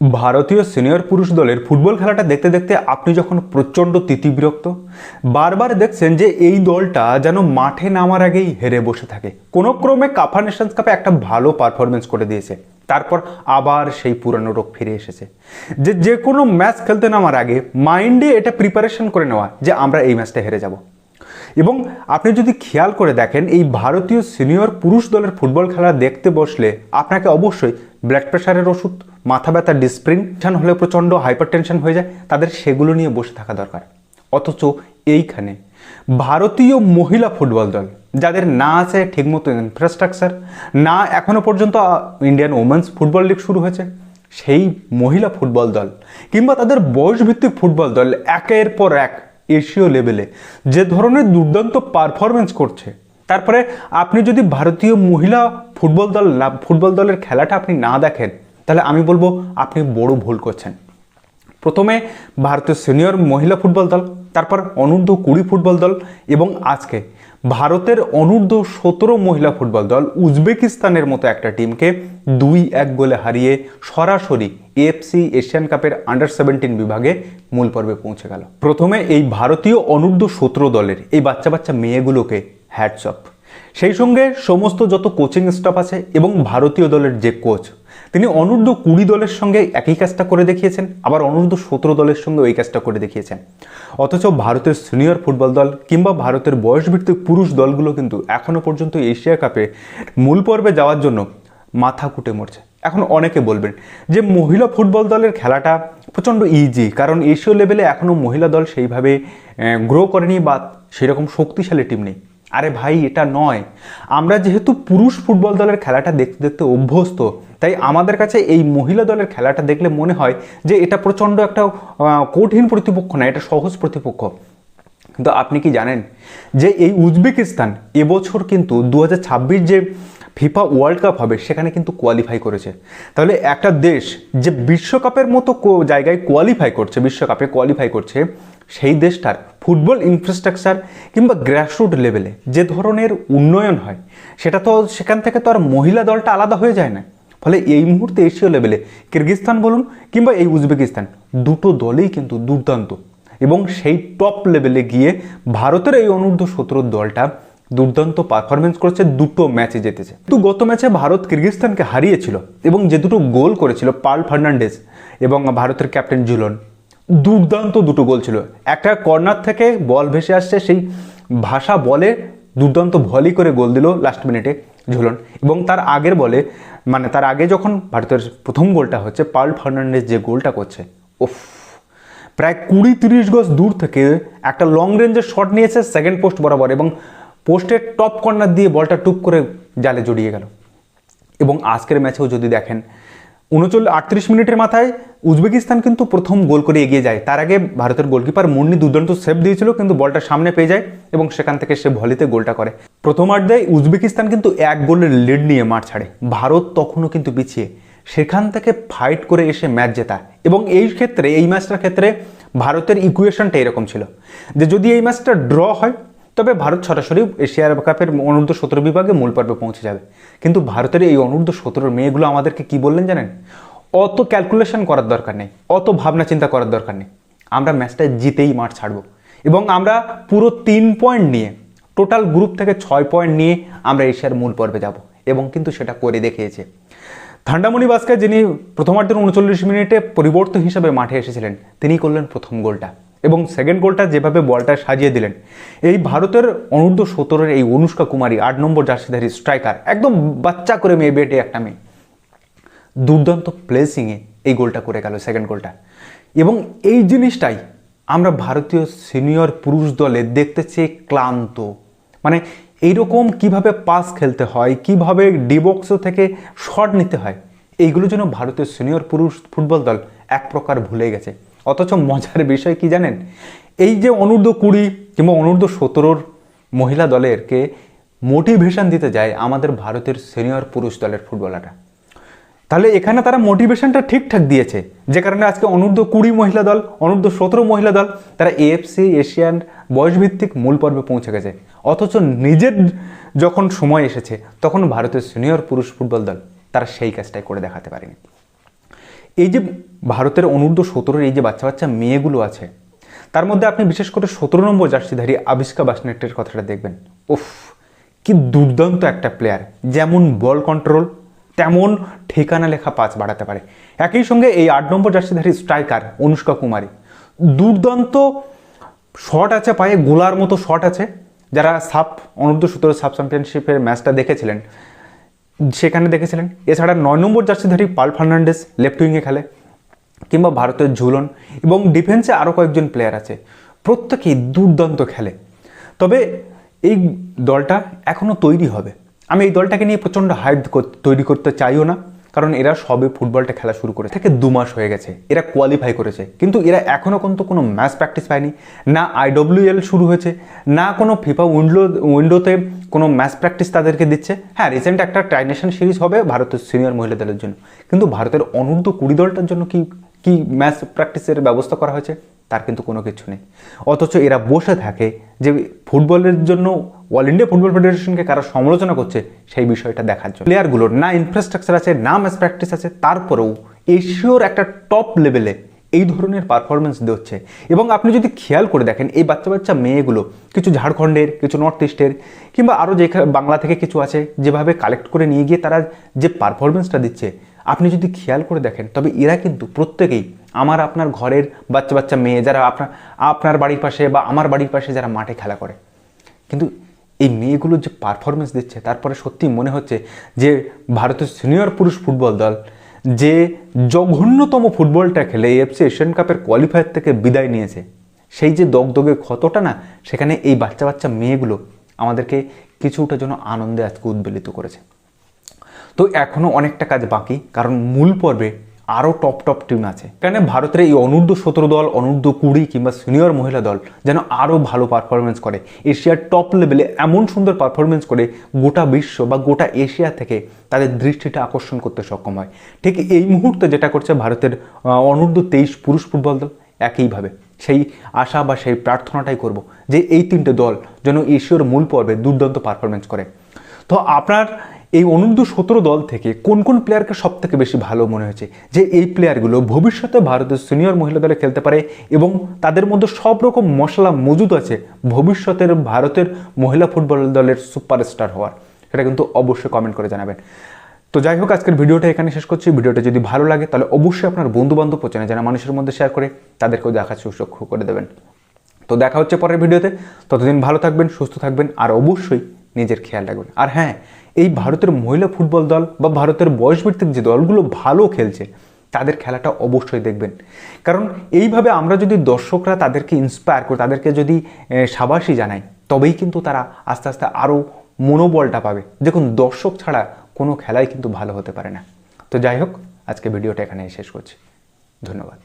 ভারতীয় সিনিয়র পুরুষ দলের ফুটবল খেলাটা দেখতে দেখতে আপনি যখন প্রচণ্ড তিতিবিরক্ত, বারবার দেখছেন যে এই দলটা যেন মাঠে নামার আগেই হেরে বসে থাকে। কোনো ক্রমে কাফা নেশনস কাপে একটা ভালো পারফরমেন্স করে দিয়েছে। তারপর আবার সেই পুরানো রোগ ফিরে এসেছে। যে যে কোনো ম্যাচ খেলতে নামার আগে মাইন্ডে এটা প্রিপারেশন করে নেওয়া যে আমরা এই ম্যাচটা হেরে যাব। এবং আপনি যদি খেয়াল করে দেখেন, এই ভারতীয় সিনিয়র পুরুষ দলের ফুটবল খেলা দেখতে বসলে আপনাকে অবশ্যই ব্লাড প্রেশারের ওষুধ মাথা ব্যথা ডিসপ্রিন হলে প্রচণ্ড হাইপার টেনশন হয়ে যায়, তাদের সেগুলো নিয়ে বসে থাকা দরকার। অথচ এইখানে ভারতীয় মহিলা ফুটবল দল, যাদের না আছে ঠিকমতো ইনফ্রাস্ট্রাকচার না এখনও পর্যন্ত ইন্ডিয়ান ওমেন্স ফুটবল লিগ শুরু হয়েছে, সেই মহিলা ফুটবল দল কিংবা তাদের বয়সভিত্তিক ফুটবল দল একের পর এক এশীয় লেভেলে যে ধরনের দুর্দান্ত পারফরমেন্স করছে, তারপরে আপনি যদি ভারতীয় মহিলা ফুটবল দল না, ফুটবল দলের খেলাটা আপনি না দেখেন তাহলে আমি বলব আপনি বড় ভুল করছেন। প্রথমে ভারতীয় সিনিয়র মহিলা ফুটবল দল, তারপর অনূর্ধ্ব কুড়ি ফুটবল দল এবং আজকে ভারতের অনূর্ধ্ব সতেরো মহিলা ফুটবল দল উজবেকিস্তানের মতো একটা টিমকে দুই এক গোলে হারিয়ে সরাসরি এএফসি এশিয়ান কাপের আন্ডার সেভেন্টিন বিভাগে মূল পর্বে পৌঁছে গেল। প্রথমে এই ভারতীয় অনূর্ধ্ব সতেরো দলের এই বাচ্চা বাচ্চা মেয়েগুলোকে হ্যাটসঅপ সেই সঙ্গে সমস্ত যত কোচিং স্টাফ আছে এবং ভারতীয় দলের যে কোচ তিনি অনূর্ধ্ব কুড়ি দলের সঙ্গে একই কাজটা করে দেখিয়েছেন, আবার অনূর্ধ্ব সতেরো দলের সঙ্গে ওই কাজটা করে দেখিয়েছেন। অথচ ভারতের সিনিয়র ফুটবল দল কিংবা ভারতের বয়সভিত্তিক পুরুষ দলগুলো কিন্তু এখনও পর্যন্ত এশিয়া কাপে মূল পর্বে যাওয়ার জন্য মাথা কুটে মরছে। এখন অনেকে বলবেন যে মহিলা ফুটবল দলের খেলাটা প্রচণ্ড ইজি কারণ এশীয় লেভেলে এখনও মহিলা দল সেইভাবে গ্রো করেনি বা সেরকম শক্তিশালী টিম নেই। আরে ভাই, এটা নয়। আমরা যেহেতু পুরুষ ফুটবল দলের খেলাটা দেখতে দেখতে অভ্যস্ত তাই আমাদের কাছে এই মহিলা দলের খেলাটা দেখলে মনে হয় যে এটা প্রচণ্ড একটা কঠিন প্রতিপক্ষ না, এটা সহজ প্রতিপক্ষ। কিন্তু আপনি কি জানেন যে এই উজবেকিস্তান এবছর কিন্তু দু হাজার ছাব্বিশ যে ফিফা ওয়ার্ল্ড কাপ হবে সেখানে কিন্তু কোয়ালিফাই করেছে। তাহলে একটা দেশ যে বিশ্বকাপের মতো জায়গায় কোয়ালিফাই করছে, বিশ্বকাপে কোয়ালিফাই করছে, সেই দেশটার ফুটবল ইনফ্রাস্ট্রাকচার কিংবা গ্রাসরুট লেভেলে যে ধরনের উন্নয়ন হয়, সেটা তো সেখান থেকে তো আর মহিলা দলটা আলাদা হয়ে যায় না। ফলে এই মুহূর্তে এশীয় লেভেলে কিরগিস্তান বলুন কিংবা এই উজবেকিস্তান, দুটো দলেই কিন্তু দুর্দান্ত। এবং সেই টপ লেভেলে গিয়ে ভারতের এই অনূর্ধ্ব সতেরো দলটা দুর্দান্ত পারফরমেন্স করেছে, দুটো ম্যাচে জিতেছে। কিন্তু গত ম্যাচে ভারত কিরগিস্তানকে হারিয়েছিল এবং যে দুটো গোল করেছিল পার্ল ফার্নান্ডেজ এবং ভারতের ক্যাপ্টেন জুলন, দুর্দান্ত দুটো গোল ছিল। একটা কর্নার থেকে বল ভেসে আসছে, সেই ভাষা বলে দুর্দান্ত ভলি করে গোল দিল লাস্ট মিনিটে ঝুলন। এবং তার আগের বলে মানে তার আগে যখন ভারতের প্রথম গোলটা হচ্ছে পাল ফার্নান্ডেজ যে গোলটা করছে ওফ প্রায় কুড়ি তিরিশ গজ দূর থেকে একটা লং রেঞ্জের শট নিয়েছে সেকেন্ড পোস্ট বরাবর এবং পোস্টের টপ কর্নার দিয়ে বলটা টুপ করে জালে জড়িয়ে গেল। এবং আজকের ম্যাচেও যদি দেখেন উনচল্লিশ, আটত্রিশ মিনিটের মাথায় উজবেকিস্তান কিন্তু প্রথম গোল করে এগিয়ে যায়। তার আগে ভারতের গোলকিপার মুন্নি দুর্দান্ত সেভ দিয়েছিল, কিন্তু বলটা সামনে পেয়ে যায় এবং সেখান থেকে সে ভলিতে গোলটা করে। প্রথমার্ধে উজবেকিস্তান কিন্তু এক গোলের লিড নিয়ে মাঠ ছাড়ে। ভারত তখনও কিন্তু পিছিয়ে। সেখান থেকে ফাইট করে এসে ম্যাচ জেতা এবং এই ক্ষেত্রে, এই ম্যাচটার ক্ষেত্রে ভারতের ইকুয়েশনটা এরকম ছিল যে যদি এই ম্যাচটা ড্র হয় তবে ভারত সরাসরি এশিয়ার কাপের অনূর্ধ্ব সতেরো বিভাগে মূল পর্বে পৌঁছে যাবে। কিন্তু ভারতের এই অনূর্ধ্ব সতেরোর মেয়েগুলো আমাদেরকে কি বললেন জানেন? অত ক্যালকুলেশন করার দরকার নেই, অত ভাবনা চিন্তা করার দরকার নেই। আমরা ম্যাচটা জিতেই মাঠ ছাড়বো এবং আমরা পুরো তিন পয়েন্ট নিয়ে টোটাল গ্রুপ থেকে ছয় পয়েন্ট নিয়ে আমরা এশিয়ার মূল পর্বে যাব এবং কিন্তু সেটা করে দেখিয়েছে। থান্ডামণি বাস্কার যিনি প্রথমার্ধের উনচল্লিশ মিনিটে পরিবর্তন হিসাবে মাঠে এসেছিলেন তিনি করলেন প্রথম গোলটা। এবং সেকেন্ড গোলটা যেভাবে বলটা সাজিয়ে দিলেন, এই ভারতের অনূর্ধ্ব সতেরোর এই অনুষ্কা কুমারী আট নম্বর জার্সিধারী স্ট্রাইকার একদম বাচ্চা করে মেয়ে বেটে একটা মেয়ে, দুর্দান্ত প্লেসিংয়ে এই গোলটা করে গেল সেকেন্ড গোলটা এবং এই জিনিসটাই আমরা ভারতীয় সিনিয়র পুরুষ দলে দেখতে চেয়ে ক্লান্ত মানে এইরকম কীভাবে পাস খেলতে হয়, কীভাবে ডিবক্স থেকে শট নিতে হয়, এইগুলো যেন ভারতীয় সিনিয়র পুরুষ ফুটবল দল এক প্রকার ভুলে গেছে। অথচ মজার বিষয় কি জানেন? এই যে অনূর্ধ্ব কুড়ি কিংবা অনূর্ধ্ব সতেরোর মহিলা দলেরকে মোটিভেশন দিতে যায় আমাদের ভারতের সিনিয়র পুরুষ দলের ফুটবলাররা। তাহলে এখানে তারা মোটিভেশনটা ঠিকঠাক দিয়েছে। যে কারণে আজকে অনূর্ধ্ব কুড়ি মহিলা দল, অনূর্ধ্ব সতেরো মহিলা দল, তারা এএফসি এশিয়ান বয়সভিত্তিক মূল পর্বে পৌঁছে গেছে। অথচ নিজের যখন সময় এসেছে, তখন ভারতের সিনিয়র পুরুষ ফুটবল দল তারা সেই কাজটাই করে দেখাতে পারেনি। এই যে ভারতের অনূর্ধ্ব সতেরোর এই যে বাচ্চা বাচ্চা মেয়েগুলো আছে, তার মধ্যে আপনি বিশেষ করে সতেরো নম্বর জার্সিধারী আবিষ্কা বাসনেটের কথাটা দেখবেন। উফ, কি দুর্দান্ত একটা প্লেয়ার যেমন বল কন্ট্রোল তেমন ঠিকানা লেখা পাঁচ বাড়াতে পারে। একই সঙ্গে এই আট নম্বর জার্সিধারী স্ট্রাইকার অনুষ্কা কুমারী। দুর্দান্ত শট আছে পায়ে, গোলার মতো শট আছে। যারা সাপ অনূর্ধ্ব সতেরো সাব চ্যাম্পিয়নশিপের ম্যাচটা দেখেছিলেন সেখানে দেখেছিলেন। এছাড়া নয় নম্বর জার্সিধারী পাল ফার্নান্ডেস লেফট উইংয়ে খেলে, কিংবা ভারতের ঝুলন এবং ডিফেন্সে আরও কয়েকজন প্লেয়ার আছে। প্রত্যেকেই দুর্দান্ত খেলে। তবে এই দলটা এখনও তৈরি হবে। আমি এই দলটাকে নিয়ে প্রচণ্ড হাইপ তৈরি করতে চাইও না। কারণ এরা সবে ফুটবলটা খেলা শুরু করে থেকে দু মাস হয়ে গেছে। এরা কোয়ালিফাই করেছে। কিন্তু এরা এখনও কিন্তু কোনো ম্যাচ প্র্যাকটিস পায়নি। না আইডব্লিউএল শুরু হয়েছে, না কোনো ফিফা উইন্ডো উইন্ডোতে কোনো ম্যাচ প্র্যাকটিস তাদেরকে দিচ্ছে। হ্যাঁ রিসেন্ট একটা ট্রাইনেশন সিরিজ হবে ভারতের সিনিয়র মহিলা দলের জন্য। কিন্তু ভারতের অনূর্ধ্ব কুড়ি দলটার জন্য কি কি ম্যাচ প্র্যাকটিসের ব্যবস্থা করা হয়েছে? তার কিন্তু কোনো কিছু নেই। অথচ এরা বসে থাকে যে ফুটবলের জন্য অল ইন্ডিয়া ফুটবল ফেডারেশনকে কারা সমালোচনা করছে সেই বিষয়টা দেখার জন্য। প্লেয়ারগুলোর না ইনফ্রাস্ট্রাকচার আছে, না ম্যাচ প্র্যাকটিস আছে, তারপরেও এশিওর একটা টপ লেভেলে এই ধরনের পারফরমেন্স দিচ্ছে। এবং আপনি যদি খেয়াল করে দেখেন, এই বাচ্চা বাচ্চা মেয়েগুলো কিছু ঝাড়খণ্ডের, কিছু নর্থ ইস্টের কিংবা আরও যে বাংলা থেকে কিছু আছে, যেভাবে কালেক্ট করে নিয়ে গিয়ে তারা যে পারফরমেন্সটা দিচ্ছে আপনি যদি খেয়াল করে দেখেন, তবে এরা কিন্তু প্রত্যেকেই আমার আপনার ঘরের বাচ্চা বাচ্চা মেয়ে, যারা আপনার আপনার বাড়ির পাশে বা আমার বাড়ির পাশে যারা মাঠে খেলা করে। কিন্তু এই মেয়েগুলোর যে পারফরমেন্স দিচ্ছে, তারপরে সত্যি মনে হচ্ছে যে ভারতের সিনিয়র পুরুষ ফুটবল দল, যে জঘন্যতম ফুটবলটা খেলে এফসি এশিয়ান কাপের কোয়ালিফায়ার থেকে বিদায় নিয়েছে, সেই যে দগদগে ক্ষতটা না, সেখানে এই বাচ্চা বাচ্চা মেয়েগুলো আমাদেরকে কিছুটা যেন আনন্দে আজকে উদ্বেলিত করেছে। তো এখনও অনেকটা কাজ বাকি, কারণ মূল পর্বে আরও টপ টপ টিম আছে। কেন ভারতের এই অনূর্ধ্ব সতেরো দল, অনূর্ধ্ব কুড়ি কিংবা সিনিয়র মহিলা দল যেন আরও ভালো পারফরমেন্স করে। এশিয়ার টপ লেভেলে এমন সুন্দর পারফরমেন্স করে গোটা বিশ্ব বা গোটা এশিয়া থেকে তাদের দৃষ্টিটা আকর্ষণ করতে সক্ষম হয়। ঠিক এই মুহূর্তে যেটা করছে ভারতের অনূর্ধ্ব তেইশ পুরুষ ফুটবল দল, একইভাবে সেই আশা বা সেই প্রার্থনাটাই করব যে এই তিনটে দল যেন এশিয়ার মূল পর্বে দুর্দান্ত পারফরমেন্স করে। তো আপনার এই অনূর্ধ্ব সতেরো দল থেকে কোন কোন প্লেয়ারকে সব থেকে বেশি ভালো মনে হয়েছে? যে এই প্লেয়ারগুলো ভবিষ্যতে ভারতের সিনিয়র মহিলা দলে খেলতে পারে এবং তাদের মধ্যে সব রকম মশলা মজুদ আছে ভবিষ্যতের ভারতের মহিলা ফুটবল দলের সুপারস্টার হওয়ার। সেটা কিন্তু অবশ্যই কমেন্ট করে জানাবেন। তো যাই হোক, আজকের ভিডিওটা এখানে শেষ করছি। ভিডিওটা যদি ভালো লাগে, তাহলে অবশ্যই আপনার বন্ধু বান্ধব চেনে যারা মানুষের মধ্যে শেয়ার করে তাদেরকেও দেখার সুযোগ করে দেবেন। তো দেখা হচ্ছে পরের ভিডিওতে। ততদিন ভালো থাকবেন, সুস্থ থাকবেন, আর অবশ্যই নিজের খেয়াল রাখবেন। আর হ্যাঁ এই ভারতের মহিলা ফুটবল দল বা ভারতের বয়সভিত্তিক যে দলগুলো ভালো খেলছে, তাদের খেলাটা অবশ্যই দেখবেন। কারণ এইভাবে আমরা যদি দর্শকরা তাদেরকে ইন্সপায়ার করি, তাদেরকে যদি সাবাসী জানাই, তবেই কিন্তু তারা আস্তে আস্তে আরও মনোবলটা পাবে। দেখুন, দর্শক ছাড়া কোনো খেলাই কিন্তু ভালো হতে পারে না। তো যাই হোক, আজকে ভিডিওটা এখানে শেষ করছি। ধন্যবাদ।